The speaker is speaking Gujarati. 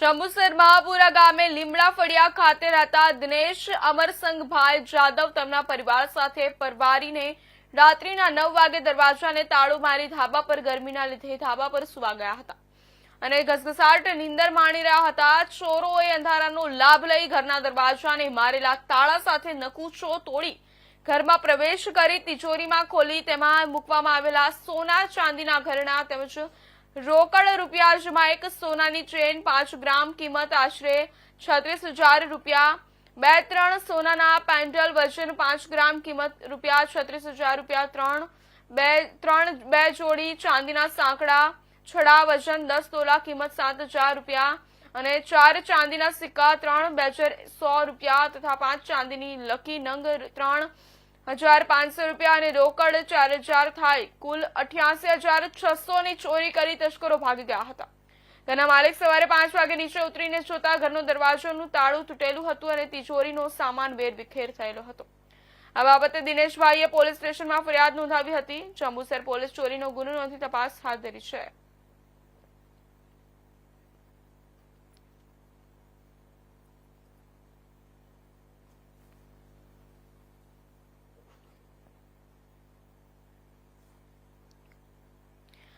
જંબુસર મહાપુરા ગામે લીમડા ફળિયા ખાતે રહેતા દિનેશ અમરસંગભાઈ જાદવ તેમના પરિવાર સાથે પરવારીને રાત્રિના નવ વાગે દરવાજાને તાળું મારી ધાબા પર ગરમીના લીધે ધાબા પર સુવા ગયા હતા. અને ઘસઘસાટ નીંદર માણી રહ્યા હતા. ચોરોએ અંધારાનો લાભ લઈ ઘરના દરવાજાને મારેલા તાળા સાથે નકુચો તોડી ઘરમાં પ્રવેશ કરી તિજોરીમાં ખોલી તેમાં મૂકવામાં આવેલા સોના ચાંદીના ઘરેણા તેમજ રોકડ રૂપિયા જેમાં એક સોનાની ચેન, પાંચ ગ્રામ કિંમત આશરે છત્રીસ હજાર રૂપિયા. બે, ત્રણ સોનાના પેન્ડલ વજન, પાંચ ગ્રામ કિંમત રૂપિયા છત્રીસ હજાર રૂપિયા, ત્રણ. બે ત્રણ, બે જોડી ચાંદીના સાંકડા, છડા વજન, દસ તોલા કિંમત સાત હજાર રૂપિયા. અને ચાર ચાંદીના સિક્કા, ત્રણ સો રૂપિયા તથા પાંચ ચાંદીની લકી નંગ, ત્રણ. હજાર પાંચસો રૂપિયા અને રોકડ ચાર હજાર થાય. કુલ અઠ્યાસી હજાર છસો ની ચોરી કરી તસ્કરો ભાગી ગયા હતા. ઘરના માલિક સવારે પાંચ વાગે નીચે ઉતરીને જોતા ઘરનો દરવાજોનું તાળું તૂટેલું હતું અને તિજોરીનો સામાન વેરવિખેર થયેલો હતો. આ બાબતે દિનેશભાઈએ પોલીસ સ્ટેશનમાં ફરિયાદ નોંધાવી હતી. જંબુસર પોલીસ ચોરીનો ગુનો નોંધી તપાસ હાથ ધરી છે.